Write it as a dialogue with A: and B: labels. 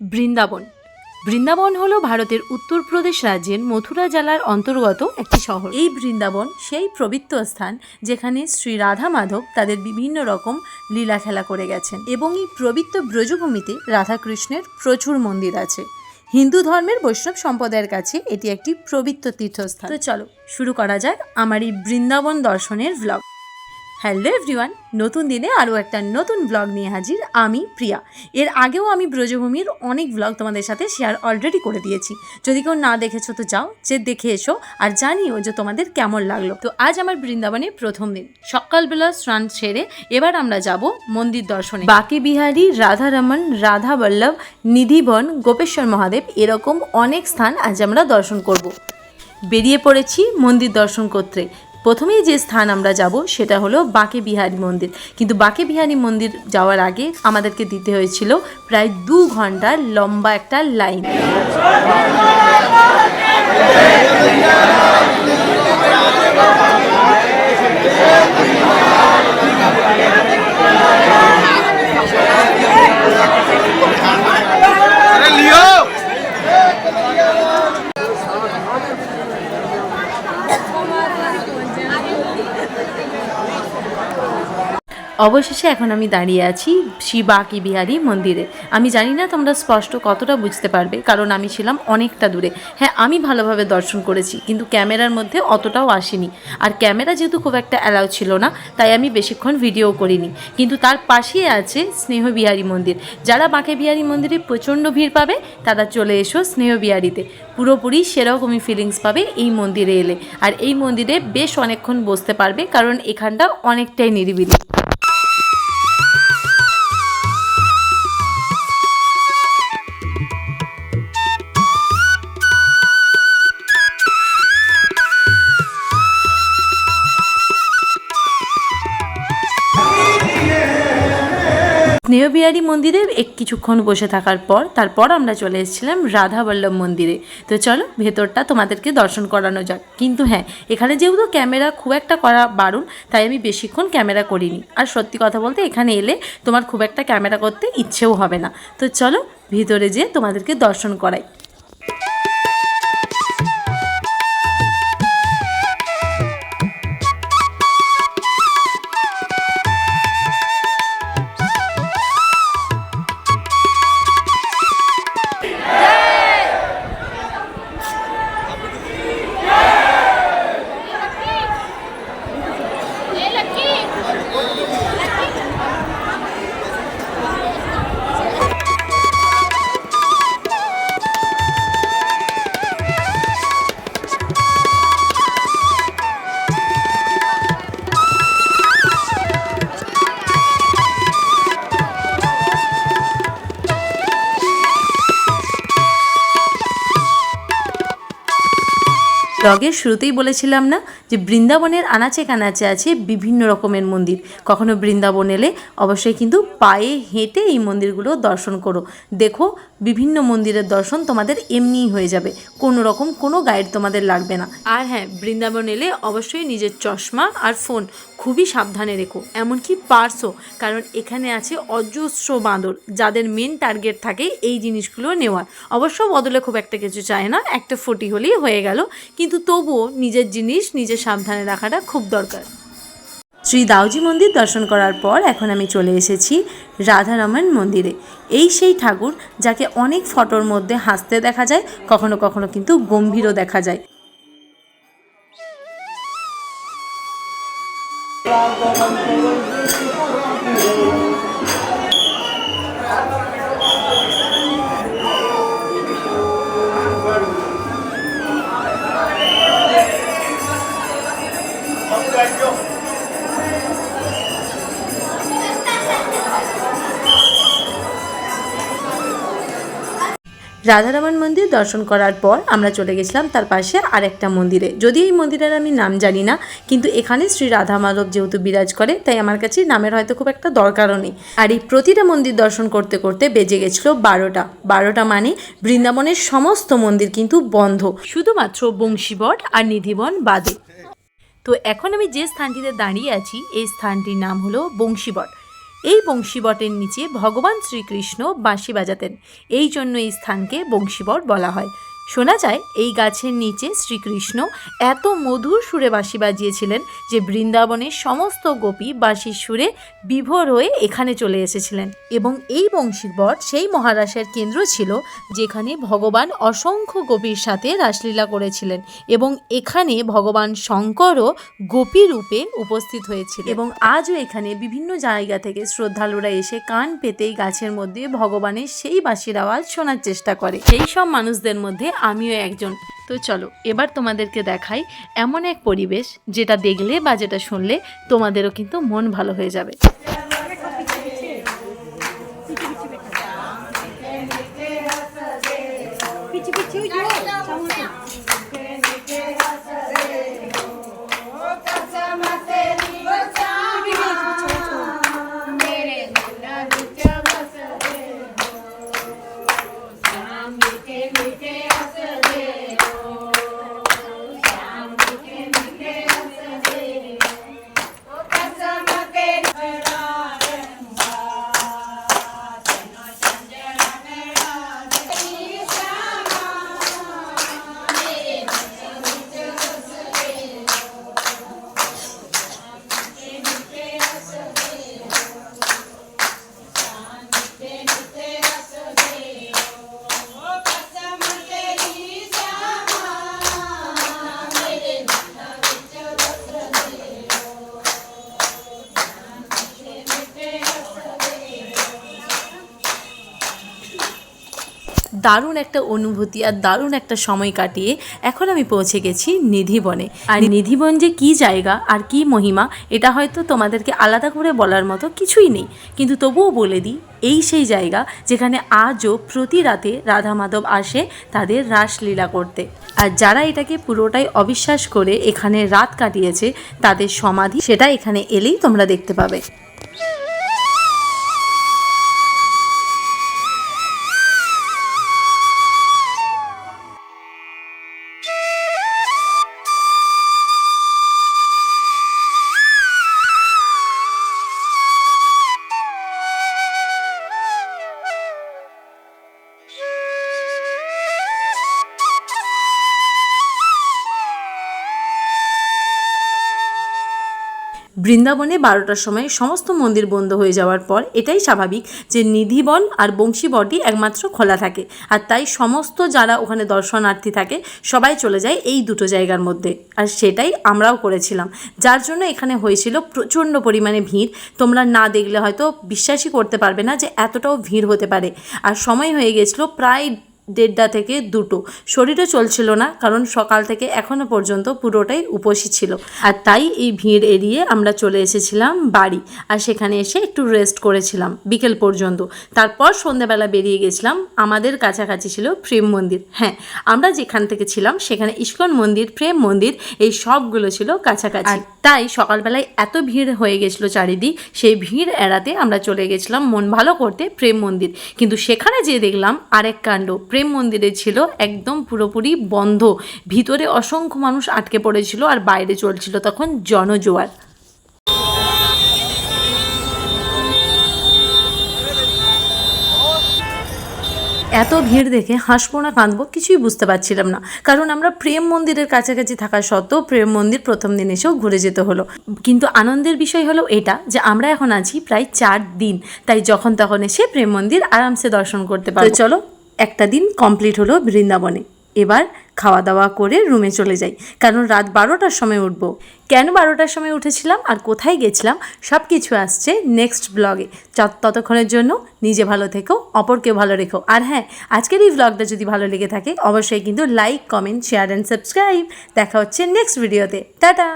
A: বৃন্দাবন। বৃন্দাবন হলো ভারতের উত্তরপ্রদেশ রাজ্যের মথুরা জেলার অন্তর্গত একটি শহর। এই বৃন্দাবন সেই পবিত্র স্থান যেখানে শ্রী রাধা মাধব তাদের বিভিন্ন রকম লীলা খেলা করে গেছেন এবং এই পবিত্র ব্রজভূমিতে রাধাকৃষ্ণের প্রচুর মন্দির আছে। হিন্দু ধর্মের বৈষ্ণব সম্প্রদায়ের কাছে এটি একটি পবিত্র তীর্থস্থান। তো চলো, শুরু করা যাক আমার এই বৃন্দাবন দর্শনের ভ্লগ হ্যালো এভরিওয়ান, নতুন দিনে আরও একটা নতুন ব্লগ নিয়ে হাজির আমি প্রিয়া। এর আগেও আমি ব্রজভূমির অনেক ব্লগ তোমাদের সাথে শেয়ার অলরেডি করে দিয়েছি। যদি কেউ না দেখেছ তো যাও, যে দেখে এসো আর জানিও যে তোমাদের কেমন লাগল। তো আজ আমার বৃন্দাবনের প্রথম দিন। সকালবেলা স্নান সেরে এবার আমরা যাব মন্দির দর্শনে। বাকি বিহারী, রাধারমন রাধা বল্লভ নিধিবন, গোপেশ্বর মহাদেব এরকম অনেক স্থান আজ আমরা দর্শন করব। বেরিয়ে পড়েছি মন্দির দর্শন করতে প্রথমেই যে স্থান আমরা যাব, সেটা হলো বাঁকে বিহারী মন্দির। কিন্তু বাঁকে বিহারী মন্দির যাওয়ার আগে আমাদেরকে দিতে হয়েছিল প্রায় দু ঘণ্টার লম্বা একটা লাইন। Thank you. অবশেষে এখন আমি দাঁড়িয়ে আছি শ্রী বাঁকি বিহারী মন্দিরে। আমি জানি না তোমরা স্পষ্ট কতটা বুঝতে পারবে, কারণ আমি ছিলাম অনেকটা দূরে। হ্যাঁ আমি ভালোভাবে দর্শন করেছি, কিন্তু ক্যামেরার মধ্যে অতটাও আসেনি। আর ক্যামেরা যেহেতু খুব একটা অ্যালাউ ছিল না, তাই আমি বেশিক্ষণ ভিডিও করিনি। কিন্তু তার পাশেই আছে স্নেহবিহারী মন্দির। যারা বাঁকে বিহারী মন্দিরে প্রচণ্ড ভিড় পাবে, তারা চলে এসো স্নেহবিহারীতে পুরোপুরি সেরকমই ফিলিংস পাবে এই মন্দিরে এলে। আর এই মন্দিরে বেশ অনেকক্ষণ বসতে পারবে, কারণ এখানটা অনেকটাই নিরিবিলি। স্নেহবিহারী মন্দিরে এক কিছুক্ষণ বসে থাকার পর তারপর আমরা চলে এসেছিলাম রাধাবল্লভ মন্দিরে। তো চলো ভেতরটা তোমাদেরকে দর্শন করানো যাক। কিন্তু হ্যাঁ এখানে যেহেতু ক্যামেরা খুব একটা করা বারণ, তাই আমি বেশিক্ষণ ক্যামেরা করিনি। আর সত্যি কথা বলতে এখানে এলে তোমার খুব একটা ক্যামেরা করতে ইচ্ছেও হবে না। তো চলো ভিতরে যেয়ে তোমাদেরকে দর্শন করাই। ব্লগের শুরুতেই বলেছিলাম না যে বৃন্দাবনের আনাচে কানাচে আছে বিভিন্ন রকমের মন্দির। কখনো বৃন্দাবন এলে অবশ্যই কিন্তু পায়ে হেঁটে এই মন্দিরগুলো দর্শন করো। দেখো, বিভিন্ন মন্দিরের দর্শন তোমাদের এমনিই হয়ে যাবে। কোনো রকম কোনো গাইড তোমাদের লাগবে না। আর হ্যাঁ বৃন্দাবন এলে অবশ্যই নিজের চশমা আর ফোন খুবই সাবধানে রেখো। এমনকি পার্সও, কারণ এখানে আছে অজস্র বাঁদর, যাদের মেন টার্গেট থাকে এই জিনিসগুলো নেওয়ার। অবশ্য বদলে খুব একটা কিছু চায় না, একটা ফটি হলেই হয়ে গেল। কিন্তু তবুও নিজের জিনিস নিজে সাবধানে রাখাটা খুব দরকার। শ্রী দাউজি মন্দির দর্শন করার পর এখন আমি চলে এসেছি রাধারমন মন্দিরে। এই সেই ঠাকুর যাকে অনেক ফটোর মধ্যে হাসতে দেখা যায়, কখনো কখনো কিন্তু গম্ভীরও দেখা যায়। রাধারমন মন্দির দর্শন করার পর আমরা চলে গেছিলাম তার পাশে আরেকটা মন্দিরে। যদি এই মন্দিরের আমি নাম জানি না, কিন্তু এখানে শ্রী রাধা মাধব যেহেতু বিরাজ করে, তাই আমার কাছে নামের হয়তো খুব একটা দরকারও নেই। আর এই প্রতিটা মন্দির দর্শন করতে করতে বেজে গেছিল বারোটা। বারোটা মানে বৃন্দাবনের সমস্ত মন্দির কিন্তু বন্ধ। শুধুমাত্র বংশীবট আর নিধিবন বাদে। তো এখন আমি যে স্থানটিতে দাঁড়িয়ে আছি, এই স্থানটির নাম হলো বংশীবট। এই বংশীবটের নিচে ভগবান শ্রীকৃষ্ণ বাঁশি বাজাতেন। এই জন্য এই স্থানকে বংশীবট বলা হয়। শোনা যায়, এই গাছের নিচে শ্রীকৃষ্ণ এত মধুর সুরে বাঁশি বাজিয়েছিলেন যে বৃন্দাবনের সমস্ত গোপী বাঁশির সুরে বিভোর হয়ে এখানে চলে এসেছিলেন। এবং এই বংশীর বট সেই মহারাসের কেন্দ্র ছিল যেখানে ভগবান অসংখ্য গোপীর সাথে রাসলীলা করেছিলেন এবং এখানে ভগবান শঙ্করও গোপী রূপে উপস্থিত হয়েছিল এবং আজও এখানে বিভিন্ন জায়গা থেকে শ্রদ্ধালুরা এসে কান পেতেই গাছের মধ্যে ভগবানের সেই বাঁশির আওয়াজ শোনার চেষ্টা করে। সেই সব মানুষদের মধ্যে আমিও একজন। তো চলো, এবার তোমাদেরকে দেখাই এমন এক পরিবেশ যেটা দেখলে বা যেটা শুনলে তোমাদেরও কিন্তু মন ভালো হয়ে যাবে। দারুণ একটা অনুভূতি আর দারুণ একটা সময় কাটিয়ে এখন আমি পৌঁছে গেছি নিধিবনে। আর নিধিবন যে কি জায়গা আর কি মহিমা, এটা হয়তো তোমাদেরকে আলাদা করে বলার মতো কিছুই নেই। কিন্তু তবুও বলে দিই, এই সেই জায়গা যেখানে আজও প্রতি রাতে রাধা মাধব আসে তাদের রাসলীলা করতে। আর যারা এটাকে পুরোটাই অবিশ্বাস করে এখানে রাত কাটিয়েছে, তাদের সমাধি সেটা এখানে এলেই তোমরা দেখতে পাবে। বৃন্দাবনে বারোটার সময় সমস্ত মন্দির বন্ধ হয়ে যাওয়ার পর এটাই স্বাভাবিক যে নিধিবন আর বংশীবনই একমাত্র খোলা থাকে। আর তাই সমস্ত যারা ওখানে দর্শনার্থী থাকে, সবাই চলে যায় এই দুটো জায়গার মধ্যে। আর সেটাই আমরাও করেছিলাম। যার জন্য এখানে হয়েছিল প্রচণ্ড পরিমাণে ভিড়। তোমরা না দেখলে হয়তো বিশ্বাসই করতে পারবে না যে এতটাও ভিড় হতে পারে। আর সময় হয়ে গেছিল প্রায় দেড়টা থেকে দুটো। শরীরও চলছিল না কারণ সকাল থেকে এখনও পর্যন্ত পুরোটাই উপসী ছিল। আর তাই এই ভিড় এড়িয়ে আমরা চলে এসেছিলাম বাড়ি। আর সেখানে এসে একটু রেস্ট করেছিলাম বিকেল পর্যন্ত। তারপর সন্ধ্যাবেলা বেরিয়ে গেছিলাম আমাদের কাছাকাছি ছিল প্রেম মন্দির। হ্যাঁ আমরা যেখান থেকে ছিলাম সেখানে ইস্কন মন্দির প্রেম মন্দির এই সবগুলো ছিল কাছাকাছি। তাই সকালবেলায় এত ভিড় হয়ে গেছিল চারিদিক সেই ভিড় এড়াতে আমরা চলে গেছিলাম মন ভালো করতে প্রেম মন্দির। কিন্তু সেখানে যেয়ে দেখলাম আরেক কাণ্ড প্রেম মন্দিরে ছিল, একদম পুরোপুরি বন্ধ। ভিতরে অসংখ্য মানুষ আটকে পড়েছিল আর বাইরে চলছিল তখন জনজোয়ার। এত ভিড় দেখে হাসবো না, কাঁদবো, কিছুই বুঝতে পারছিলাম না। কারণ আমরা প্রেম মন্দিরের কাছাকাছি থাকা সত্ত্বেও প্রেম মন্দির প্রথম দিন এসেও ঘুরে যেতে হলো। কিন্তু আনন্দের বিষয় হলো এটা, যে আমরা এখন আছি প্রায় চার দিন। তাই যখন তখন এসে প্রেম মন্দির আরামসে দর্শন করতে পারো চলো একটা দিন কমপ্লিট হলো বৃন্দাবনে। এবার খাওয়া দাওয়া করে রুমে চলে যাই, কারণ রাত বারোটার সময় উঠব। কেন বারোটার সময় উঠেছিলাম আর কোথায় গেছিলাম সব কিছু আসছে নেক্সট ব্লগে। ততক্ষণের জন্য নিজে ভালো থেকো অপরকে ভালো রেখো। আর হ্যাঁ আজকের এই ব্লগটা যদি ভালো লেগে থাকে, অবশ্যই কিন্তু like comment share and subscribe দেখা হচ্ছে নেক্সট ভিডিওতে টাটা!